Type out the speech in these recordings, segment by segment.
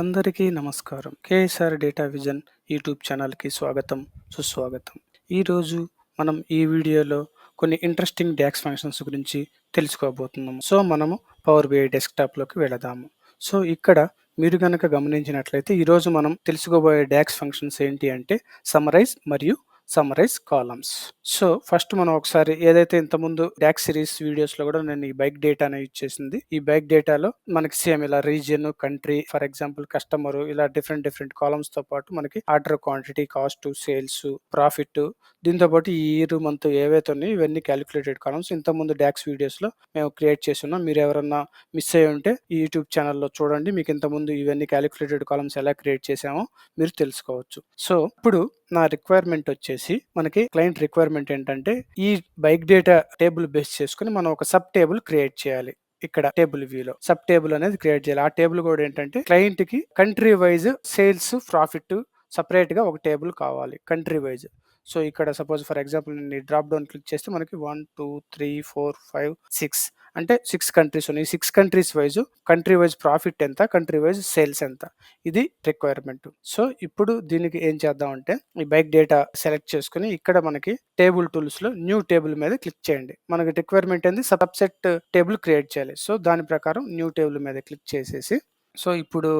అందరికీ నమస్కారం. KSR data vision YouTube ఛానల్కి స్వాగతం సుస్వాగతం. ఈరోజు మనం ఈ వీడియోలో కొన్ని ఇంట్రెస్టింగ్ డ్యాక్స్ ఫంక్షన్స్ గురించి తెలుసుకోబోతున్నాము సో మనము పవర్ బిఐ డెస్క్టాప్లోకి వెళదాము. సో ఇక్కడ మీరు కనుక గమనించినట్లయితే ఈరోజు మనం తెలుసుకోబోయే డ్యాక్స్ ఫంక్షన్స్ ఏంటి అంటే సమరైజ్ మరియు సమ్మరైజ్ కాలమ్స్ సో ఫస్ట్ మనం ఒకసారి ఏదైతే ఇంతకుముందు డాక్ సిరీస్ వీడియోస్లో కూడా నేను ఈ బైక్ డేటాను యూజ్ చేసింది ఈ బైక్ డేటాలో మనకి సేమ్ ఇలా region country for example customer ఇలా డిఫరెంట్ డిఫరెంట్ కాలమ్స్తో పాటు మనకి order quantity cost sales profit దీంతో పాటు ఈ ఇయర్ మంత్ ఏవైతే ఉన్నాయో ఇవన్నీ క్యాలిక్యులేటెడ్ కాలమ్స్ ఇంతకుముందు డాక్స్ వీడియోస్లో మేము క్రియేట్ చేసి ఉన్నాం మీరు ఎవరన్నా మిస్ అయ్యి ఉంటే ఈ యూట్యూబ్ ఛానల్లో చూడండి. మీకు ఇంతకుముందు ఇవన్నీ క్యాలిక్యులేటెడ్ కాలమ్స్ ఎలా క్రియేట్ చేసామో మీరు తెలుసుకోవచ్చు. సో ఇప్పుడు నా రిక్వైర్మెంట్ వచ్చేసి మనకి క్లయింట్ రిక్వైర్మెంట్ ఏంటంటే ఈ బైక్ డేటా టేబుల్ బేస్ చేసుకుని మనం ఒక సబ్ టేబుల్ క్రియేట్ చేయాలి. ఇక్కడ టేబుల్ వ్యూలో సబ్ టేబుల్ అనేది క్రియేట్ చేయాలి. ఆ టేబుల్ కూడా ఏంటంటే క్లయింట్కి కంట్రీ వైజ్ సేల్స్ ప్రాఫిట్ సపరేట్గా ఒక టేబుల్ కావాలి. కంట్రీ వైజ్ సో ఇక్కడ సపోజ్ ఫర్ ఎగ్జాంపుల్ నేను డ్రాప్ డౌన్ క్లిక్ చేస్తే మనకి one two three four five six అంటే సిక్స్ కంట్రీస్ ఉన్నాయి. Six countries wise country wise profit ఎంత? కంట్రీ వైజ్ సేల్స్ ఎంత? ఇది రిక్వైర్మెంట్. సో ఇప్పుడు దీనికి ఏం చేద్దాం అంటే ఈ బైక్ డేటా సెలెక్ట్ చేసుకుని ఇక్కడ మనకి టేబుల్ టూల్స్లో న్యూ టేబుల్ మీద క్లిక్ చేయండి. మనకి రిక్వైర్మెంట్ ఏంది? సబ్సెట్ టేబుల్ క్రియేట్ చేయాలి. సో దాని ప్రకారం న్యూ టేబుల్ మీద క్లిక్ చేసేసి సో ఇప్పుడు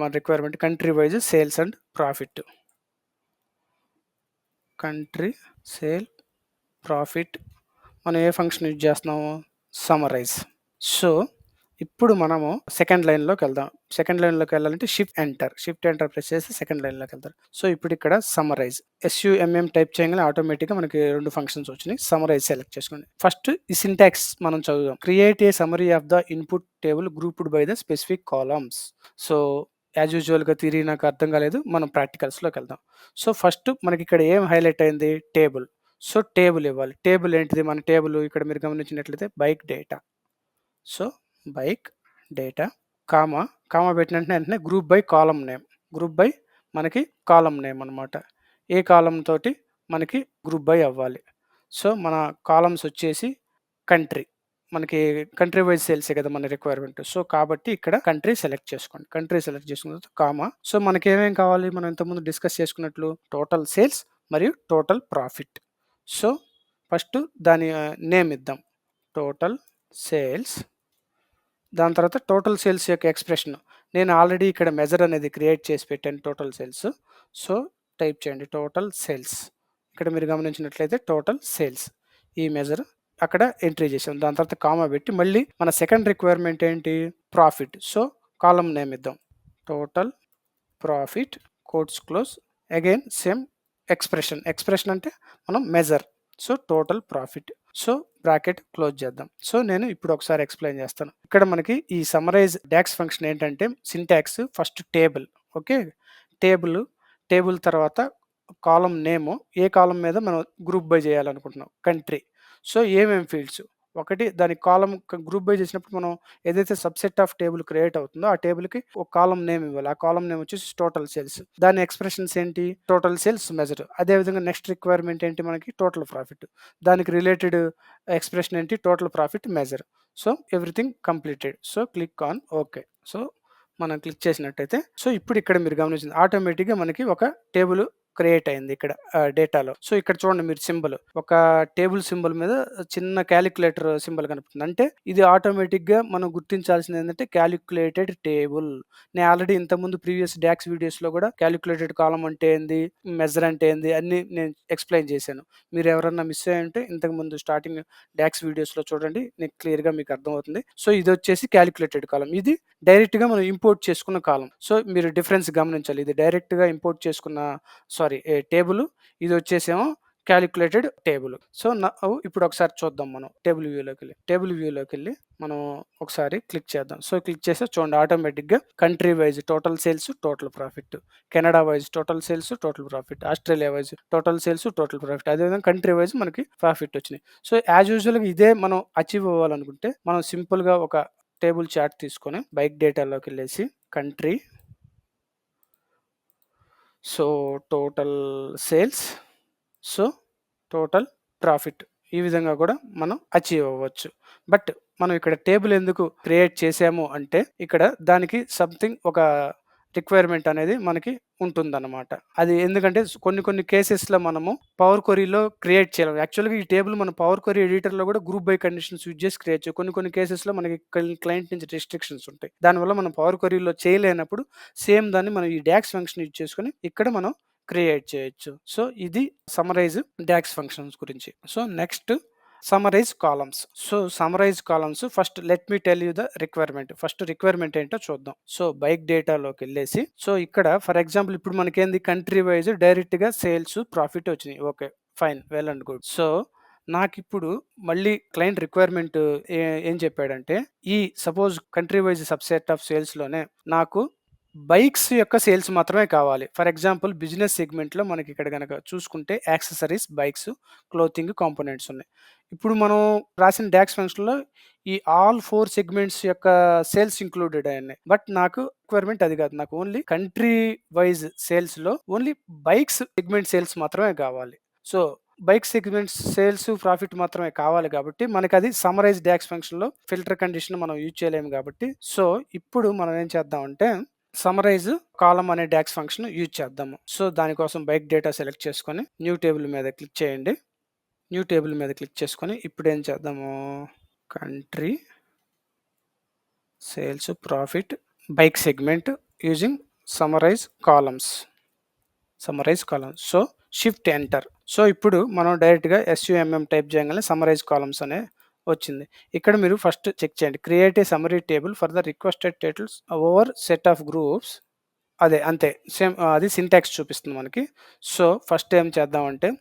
మన requirement country wise sales and profit. Country sale profit మనం ఏ ఫంక్షన్ యూజ్ చేస్తున్నాము సమరైజ్ సో ఇప్పుడు మనము సెకండ్ లైన్లోకి వెళ్దాం. సెకండ్ లైన్లోకి వెళ్ళాలంటే shift enter. Shift enter press చేస్తే సెకండ్ లైన్లోకి వెళ్తారు. సో ఇప్పుడు ఇక్కడ సమరైజ్ ఎస్యుఎంఎం టైప్ చేయగానే ఆటోమేటిక్గా మనకి రెండు ఫంక్షన్స్ వచ్చినాయి. సమరైజ్ సెలెక్ట్ చేసుకోండి. ఫస్ట్ ఈ సింటాక్స్ మనం చదువుదాం. Create a summary of the input table grouped by the specific columns. So as యూజువల్గా తిరిగి నాకు అర్థం కాలేదు. మనం ప్రాక్టికల్స్లోకి వెళ్దాం. సో ఫస్ట్ మనకి ఇక్కడ ఏం హైలైట్ అయింది? టేబుల్ సో టేబుల్ ఇవ్వాలి. టేబుల్ ఏంటిది? మన టేబుల్ ఇక్కడ మీరు గమనించినట్లయితే bike data so bike data comma comma పెట్టిన వెంటనే వెంటనే group by column name group by మనకి కాలం నేమ్ అనమాట ఏ కాలం తోటి మనకి గ్రూప్ బై అవ్వాలి. సో మన కాలమ్స్ వచ్చేసి కంట్రీ మనకి కంట్రీ వైజ్ సేల్సే కదా మన రిక్వైర్మెంట్ సో కాబట్టి ఇక్కడ కంట్రీ సెలెక్ట్ చేసుకోండి. కంట్రీ సెలెక్ట్ చేసుకున్న తర్వాత కామా సో మనకి ఏమేం కావాలి? మనం ఇంతకుముందు డిస్కస్ చేసుకున్నట్లు టోటల్ సేల్స్ మరియు టోటల్ ప్రాఫిట్ సో ఫస్ట్ దాని నేమ్ ఇద్దాం. టోటల్ సేల్స్ దాని తర్వాత టోటల్ సేల్స్ యొక్క ఎక్స్ప్రెషన్ నేను ఆల్రెడీ ఇక్కడ మెజర్ అనేది క్రియేట్ చేసి పెట్టాను టోటల్ సేల్స్ సో టైప్ చేయండి. టోటల్ సేల్స్ ఇక్కడ మీరు గమనించినట్లయితే టోటల్ సేల్స్ ఈ మెజర్ అక్కడ ఎంట్రీ చేసాం దాని తర్వాత కామా పెట్టి మళ్ళీ మన సెకండ్ రిక్వైర్మెంట్ ఏంటి? ప్రాఫిట్. సో కాలం నేమ్ ఇద్దాం. Total profit quotes close again same expression. Expression అంటే మనం measure. So total profit. So bracket close చేద్దాం. సో నేను ఇప్పుడు ఒకసారి ఎక్స్ప్లెయిన్ చేస్తాను. ఇక్కడ మనకి ఈ సమరైజ్ డాక్స్ ఫంక్షన్ ఏంటంటే syntax first table. Okay? Table table తర్వాత కాలం నేమ్. ఏ కాలం మీద మనం గ్రూప్ బై చేయాలనుకుంటున్నాం? కంట్రీ. సో ఏమేమి ఫీల్డ్స్? ఒకటి దాని కాలం గ్రూప్ బై చేసినప్పుడు మనం ఏదైతే సబ్సెట్ ఆఫ్ టేబుల్ క్రియేట్ అవుతుందో ఆ టేబుల్కి ఒక కాలం నేమ్ ఇవ్వాలి. ఆ కాలం నేమ్ వచ్చేసి టోటల్ సేల్స్. దాని ఎక్స్ప్రెషన్స్ ఏంటి? Total sales measure. అదేవిధంగా నెక్స్ట్ రిక్వైర్మెంట్ ఏంటి మనకి? Total profit. దానికి రిలేటెడ్ ఎక్స్ప్రెషన్ ఏంటి? Total profit measure. So everything completed. So click on okay. So మనం క్లిక్ చేసినట్టయితే సో ఇప్పుడు ఇక్కడ మీరు గమనించింది. ఆటోమేటిక్గా మనకి ఒక టేబుల్ క్రియేట్ అయింది ఇక్కడ డేటాలో. సో ఇక్కడ చూడండి మీరు సింబల్. ఒక టేబుల్ సింబల్ మీద చిన్న క్యాలిక్యులేటర్ సింబల్ కనిపిస్తుంది. అంటే ఇది ఆటోమేటిక్గా మనం గుర్తించాల్సింది ఏంటంటే క్యాలిక్యులేటెడ్ టేబుల్. నేను ఆల్రెడీ ఇంతకుముందు ప్రీవియస్ డాక్స్ వీడియోస్లో కూడా క్యాలిక్యులేటెడ్ కాలం అంటే ఏంది మెజర్ అంటే ఏంది అన్ని నేను ఎక్స్ప్లెయిన్ చేశాను. మీరు ఎవరన్నా మిస్ అయ్యి ఉంటే ఇంతకు ముందు స్టార్టింగ్ డాక్స్ వీడియోస్లో చూడండి నేను క్లియర్గా మీకు అర్థమవుతుంది. సో ఇది వచ్చేసి క్యాలిక్యులేటెడ్ కాలం ఇది డైరెక్ట్గా మనం ఇంపోర్ట్ చేసుకున్న కాలం సో మీరు డిఫరెన్స్ గమనించాలి. ఇది డైరెక్ట్గా ఇంపోర్ట్ చేసుకున్న సారీ టేబుల్. ఇది వచ్చేసేమో క్యాలిక్యులేటెడ్ టేబుల్. సో ఇప్పుడు ఒకసారి చూద్దాం మనం టేబుల్ వ్యూలోకి వెళ్ళి. టేబుల్ వ్యూలోకి వెళ్ళి మనం ఒకసారి క్లిక్ చేద్దాం. సో క్లిక్ చేస్తే చూడండి ఆటోమేటిక్గా country wise total sales total profit. Canada wise total sales total profit. Australia wise total sales total profit. అదేవిధంగా కంట్రీ వైజ్ మనకి ప్రాఫిట్ వచ్చినాయి. సో యాజ్ యూజువల్గా ఇదే మనం అచీవ్ అవ్వాలనుకుంటే మనం సింపుల్గా ఒక టేబుల్ చార్ట్ తీసుకొని బైక్ డేటాలోకి వెళ్ళేసి country so total sales. So total profit. ఈ విధంగా కూడా మనం అచీవ్ అవ్వచ్చు. బట్ మనం ఇక్కడ టేబుల్ ఎందుకు క్రియేట్ చేసాము అంటే ఇక్కడ దానికి సంథింగ్ ఒక రిక్వైర్మెంట్ అనేది మనకి ఉంటుందన్నమాట. అది ఎందుకంటే కొన్ని కొన్ని కేసెస్‌లో మనము పవర్ క్వరీలో క్రియేట్ చేయాలి యాక్చువల్‌గా ఈ టేబుల్ మనం పవర్ క్వరీ ఎడిటర్‌లో కూడా గ్రూప్ బై కండిషన్స్ యూజ్ చేసి క్రియేట్ చేయాలి కొన్ని కొన్ని కేసెస్‌లో మనకి క్లయింట్ నుంచి రిస్ట్రిక్షన్స్ ఉంటాయి. దానివల్ల మనం పవర్ క్వరీలో చేయలేనప్పుడు సేమ్ దాన్ని మనం ఈ డాక్స్ ఫంక్షన్ యూజ్ చేసుకొని ఇక్కడ మనం క్రియేట్ చేయొచ్చు. సో, ఇది సమ్మరైజ్ డాక్స్ ఫంక్షన్స్ గురించి. So, next summarize columns. So, summarize columns first let me tell you the requirement. First requirement ఏంటో చూద్దాం. సో, బైక్ డేటాలోకి వెళ్ళేసి సో, ఇక్కడ ఫర్ ఎగ్జాంపుల్ ఇప్పుడు మనకేంది కంట్రీ వైస్ డైరెక్ట్‌గా సేల్స్, ప్రాఫిట్ వచ్చినాయి. Okay. Fine. Well and good. So, నాకు ఇప్పుడు మళ్ళీ క్లయింట్ రిక్వైర్మెంట్ ఏ ఏం చెప్పాడంటే ఈ suppose country wise subset of సేల్స్‌లోనే నాకు బైక్స్ యొక్క సేల్స్ మాత్రమే కావాలి. ఫర్ ఎగ్జాంపుల్ బిజినెస్ సెగ్మెంట్‌లో మనకి ఇక్కడ గనక చూసుకుంటే యాక్సెసరీస్, బైక్స్, క్లోతింగ్ కాంపోనెంట్స్ ఉన్నాయి. ఇప్పుడు మనం రాసిన డాక్స్ ఫంక్షన్‌లో ఈ ఆల్ ఫోర్ సెగ్మెంట్స్ యొక్క సేల్స్ ఇంక్లూడెడ్ అయ్యాయి బట్ నాకు రిక్వైర్మెంట్ అది కాదు. నాకు ఓన్లీ కంట్రీ వైజ్ సేల్స్‌లో ఓన్లీ బైక్స్ సెగ్మెంట్ సేల్స్ మాత్రమే కావాలి. So, bike segment sales, profit మాత్రమే కావాలి కాబట్టి మనకి అది సమరైజ్ డాక్స్ ఫంక్షన్‌లో ఫిల్టర్ కండిషన్ మనం యూజ్ చేయలేము కాబట్టి సో, ఇప్పుడు మనం ఏం చేద్దామంటే సమరైజ్ కాలమ్ అనే డాక్స్ ఫంక్షన్ యూజ్ చేద్దాము. సో, దానికోసం బైక్ డేటా సెలెక్ట్ చేసుకొని న్యూ టేబుల్ మీద క్లిక్ చేయండి. న్యూ టేబుల్ మీద క్లిక్ చేసుకొని ఇప్పుడేం చేద్దాము country sales, profit, bike segment using summarize columns. Summarize columns. So, shift enter. So, ఇప్పుడు మనం డైరెక్ట్‌గా S U M M type చేయగానే సమ్మరైజ్ కాలమ్స్ అనే వచ్చింది. ఇక్కడ మీరు ఫస్ట్ చెక్ చేయండి. Create a summary table for the requested titles over set of groups అదే అంతే. సేమ్ అది సింటాక్స్ చూపిస్తుంది మనకి. సో, ఫస్ట్ ఏం చేద్దామంటే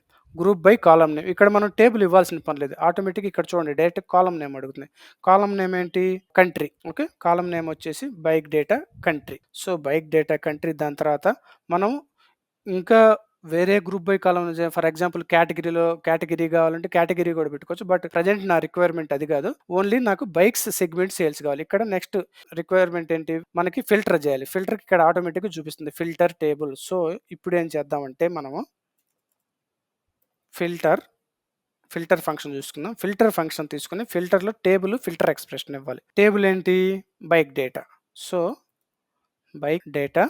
గ్రూప్ బై కాలమ్ నేమ్. ఇక్కడ మనం టేబుల్ ఇవ్వాల్సిన పని లేదు. ఆటోమేటిక్ ఇక్కడ చూడండి డైరెక్ట్ కాలం నేమ్ అడుగుతుంది. కాలం నేమ్ ఏంటి? కంట్రీ. ఓకే. కాలమ్ నేమ్ వచ్చేసి bike data country. So, bike data country దాని తర్వాత మనం ఇంకా వేరే గ్రూప్ బై కాలంలో ఫర్ ఎగ్జాంపుల్ కేటగిరీలో కేటగిరీ కావాలంటే కేటగిరీ కూడా పెట్టుకోవచ్చు. బట్ ప్రెజెంట్ నా రిక్వైర్మెంట్ అది కాదు. ఓన్లీ నాకు బైక్స్ సెగ్మెంట్ సేల్స్ కావాలి. ఇక్కడ నెక్స్ట్ రిక్వైర్మెంట్ ఏంటి? మనకి ఫిల్టర్ చేయాలి. ఫిల్టర్ ఇక్కడ ఆటోమేటిక్‌గా చూపిస్తుంది. Filter table. సో, ఇప్పుడు ఏం చేద్దామంటే మనము ఫిల్టర్, ఫిల్టర్ ఫంక్షన్ చూసుకుందాం. ఫిల్టర్ ఫంక్షన్ తీసుకొని ఫిల్టర్‌లో టేబుల్ ఫిల్టర్ ఎక్స్‌ప్రెషన్ ఇవ్వాలి. టేబుల్ ఏంటి? Bike data. So, bike data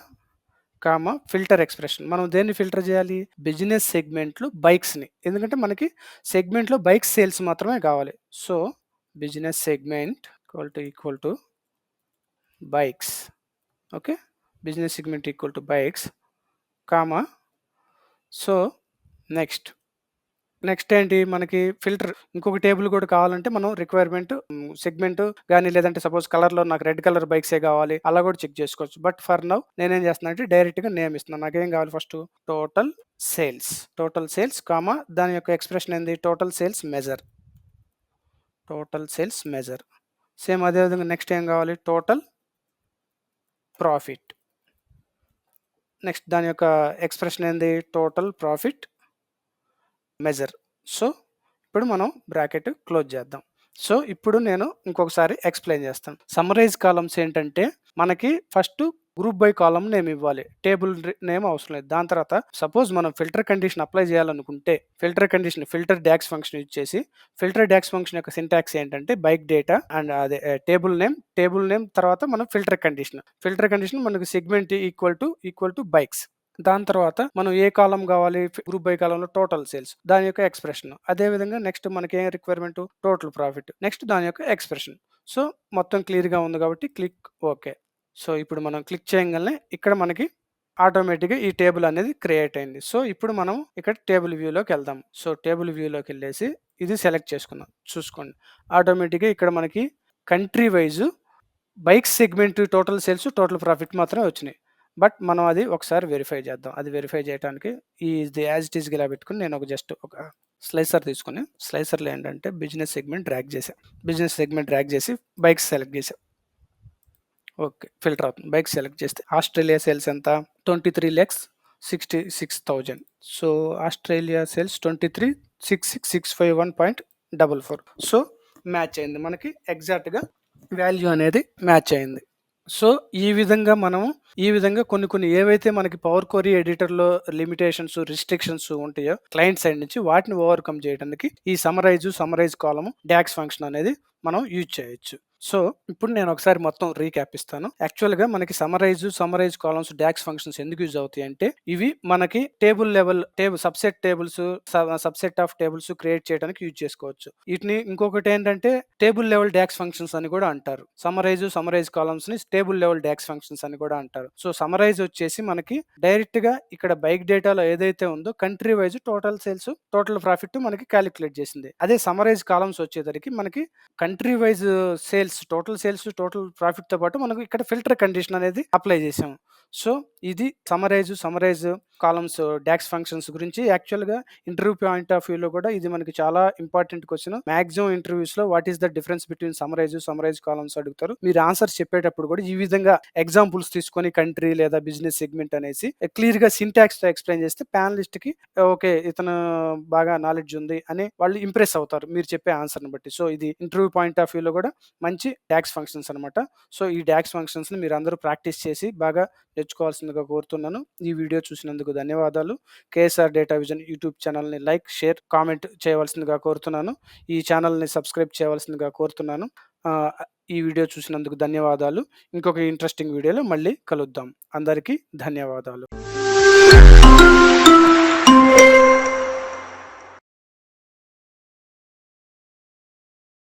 comma filter expression. మనం దేన్ని ఫిల్టర్ చేయాలి? బిజినెస్ సెగ్మెంట్‌లో బైక్స్‌ని. ఎందుకంటే మనకి సెగ్మెంట్‌లో బైక్స్ సేల్స్ మాత్రమే కావాలి. So, business segment equal to equal to bikes. Okay. Business segment equal to bikes comma so, next next ఏంటి మనకి ఫిల్టర్ ఇంకొక టేబుల్ కూడా కావాలంటే మనం రిక్వైర్మెంట్ సెగ్మెంట్ కానీ లేదంటే సపోజ్ కలర్‌లో నాకు రెడ్ కలర్ బైక్సే కావాలి. అలా కూడా చెక్ చేసుకోవచ్చు. బట్ ఫర్ నౌ నేనేం చేస్తున్నానంటే డైరెక్ట్‌గా నేమ్ ఇస్తున్నాను. నాకేం కావాలి first total sales. Total sales comma దాని యొక్క ఎక్స్‌ప్రెషన్ ఏంది? Total sales measure. Total sales measure. Same అదే విధంగా నెక్స్ట్ ఏం కావాలి? Total profit. నెక్స్ట్ దాని యొక్క ఎక్స్‌ప్రెషన్ ఏంది? Total profit measure. సో, ఇప్పుడు మనం బ్రాకెట్ క్లోజ్ చేద్దాం. సో, ఇప్పుడు నేను ఇంకొకసారి ఎక్స్‌ప్లెయిన్ చేస్తాను. సమ్మరైజ్ కాలమ్స్ ఏంటంటే మనకి first group by column name ఇవ్వాలి. టేబుల్ రి నేమ్ అవసరం లేదు. దాని తర్వాత సపోజ్ మనం ఫిల్టర్ కండిషన్ అప్లై చేయాలనుకుంటే filter condition filter DAX function use చేసి ఫిల్టర్ డాక్స్ ఫంక్షన్ యొక్క సింటాక్స్ ఏంటంటే బైక్ డేటా అండ్ అదే టేబుల్ నేమ్, టేబుల్ నేమ్ తర్వాత మనం ఫిల్టర్ కండిషన్. ఫిల్టర్ కండిషన్ మనకు segment equal to equal to bikes. దాని తర్వాత మనం ఏ కాలం కావాలి? గ్రూప్ బై కాలంలో టోటల్ సేల్స్. దాని యొక్క ఎక్స్‌ప్రెషన్. అదే విధంగా నెక్స్ట్ మనకి ఏం రిక్వైర్మెంట్? Total profit. నెక్స్ట్ దాని యొక్క ఎక్స్‌ప్రెషన్. సో, మొత్తం క్లియర్‌గా ఉంది కాబట్టి క్లిక్ ఓకే. సో, ఇప్పుడు మనం క్లిక్ చేయగానే ఇక్కడ మనకి ఆటోమేటిక్‌గా ఈ టేబుల్ అనేది క్రియేట్ అయింది. సో, ఇప్పుడు మనం ఇక్కడ టేబుల్ వ్యూలోకి వెళ్దాం. సో, టేబుల్ వ్యూలోకి వెళ్ళేసి ఇది సెలెక్ట్ చేసుకుందాం. చూసుకోండి. ఆటోమేటిక్‌గా ఇక్కడ మనకి country wise bike segment total sales, total profit మాత్రమే వచ్చినాయి. బట్ మనం అది ఒకసారి వెరిఫై చేద్దాం. అది వెరిఫై చేయడానికి ది యాజ్ ఇట్ ఈస్‌గా ఇలా పెట్టుకొని నేను ఒక జస్ట్ ఒక స్లైసర్ తీసుకొని స్లైసర్‌లో ఏంటంటే బిజినెస్ సెగ్మెంట్ డ్రాగ్ చేశా. బిజినెస్ సెగ్మెంట్ డ్రాగ్ చేసి బైక్స్ సెలెక్ట్ చేశా. ఓకే. ఫిల్టర్ అవుతుంది. బైక్ సెలెక్ట్ చేస్తే ఆస్ట్రేలియా సేల్స్ ఎంత? 23,66,000 so, Australia sales 23,66,651.44 so, match అయింది. మనకి ఎగ్జాక్ట్‌గా వాల్యూ అనేది మ్యాచ్ అయింది. సో, ఈ విధంగా మనం ఈ విధంగా కొన్ని కొన్ని ఏవైతే మనకి పవర్ కోరీ ఎడిటర్‌లో లిమిటేషన్స్, రిస్ట్రిక్షన్స్ ఉంటాయో క్లయింట్ సైడ్ నుంచి వాటిని ఓవర్‌కమ్ చేయడానికి ఈ summarize, summarize column DAX function అనేది మనం యూజ్ చేయొచ్చు. సో, ఇప్పుడు నేను ఒకసారి మొత్తం రీక్యాప్ ఇస్తాను. యాక్చువల్‌గా మనకి summarize, summarize columns, DAX functions ఎందుకు యూజ్ అవుతాయి అంటే ఇవి మనకి table level table subset tables, స సబ్‌సెట్ ఆఫ్ టేబుల్స్ క్రియేట్ చేయడానికి యూజ్ చేసుకోవచ్చు. వీటిని ఇంకొకటి ఏంటంటే టేబుల్ లెవెల్ డాక్స్ ఫంక్షన్స్ అని కూడా అంటారు. సమ్మరైజ్, సమ్మరైజ్ కాలమ్స్‌ని టేబుల్ లెవెల్ డాక్స్ ఫంక్షన్స్ అని కూడా అంటారు. సో, సమరైజ్ వచ్చేసి మనకి డైరెక్ట్‌గా ఇక్కడ బైక్ డేటాలో ఏదైతే ఉందో country wise total sales, total profit మనకి క్యాలిక్యులేట్ చేసింది. అదే సమరైజ్ కాలమ్స్ వచ్చేసరికి మనకి country wise sales, total sales, total ప్రాఫిట్‌తో పాటు మనకు ఇక్కడ ఫిల్టర్ కండిషన్ అనేది అప్లై చేసాము. సో, ఇది summarize, summarize columns DAX functions గురించి యాక్చువల్‌గా ఇంటర్వ్యూ పాయింట్ ఆఫ్ వ్యూలో కూడా ఇది మనకి చాలా important question maximum ఇంటర్వ్యూస్‌లో what is the difference between summarize, summarize columns అడుగుతారు. మీరు ఆన్సర్స్ చెప్పేటప్పుడు కూడా ఈ విధంగా ఎగ్జాంపుల్స్ తీసుకొని కంట్రీ లేదా బిజినెస్ సెగ్మెంట్ అనేసి క్లియర్‌గా సింటాక్స్‌తో ఎక్స్‌ప్లెయిన్ చేస్తే ప్యానలిస్ట్‌కి ఓకే. ఇతను బాగా నాలెడ్జ్ ఉంది అని వాళ్ళు ఇంప్రెస్ అవుతారు. మీరు చెప్పే ఆన్సర్‌ని బట్టి. సో, ఇది ఇంటర్వ్యూ పాయింట్ ఆఫ్ వ్యూలో కూడా మంచి డాక్స్ ఫంక్షన్స్ అనమాట. సో, ఈ డాక్స్ ఫంక్షన్స్‌ని అందరూ ప్రాక్టీస్ చేసి బాగా నేర్చుకోవాల్సిన నేర్చుకోవాల్సిందిగా కోరుతున్నాను. ఈ వీడియో చూసినందుకు ధన్యవాదాలు. కేఎస్ఆర్ డేటా విజన్ యూట్యూబ్ ఛానల్‌ని లైక్, షేర్, కామెంట్ చేయవలసిందిగా కోరుతున్నాను. ఈ ఛానల్‌ని సబ్స్క్రైబ్ చేయవలసిందిగా కోరుతున్నాను. ఈ వీడియో చూసినందుకు ధన్యవాదాలు. ఇంకొక ఇంట్రెస్టింగ్ వీడియోలో మళ్ళీ కలుద్దాం. అందరికీ ధన్యవాదాలు.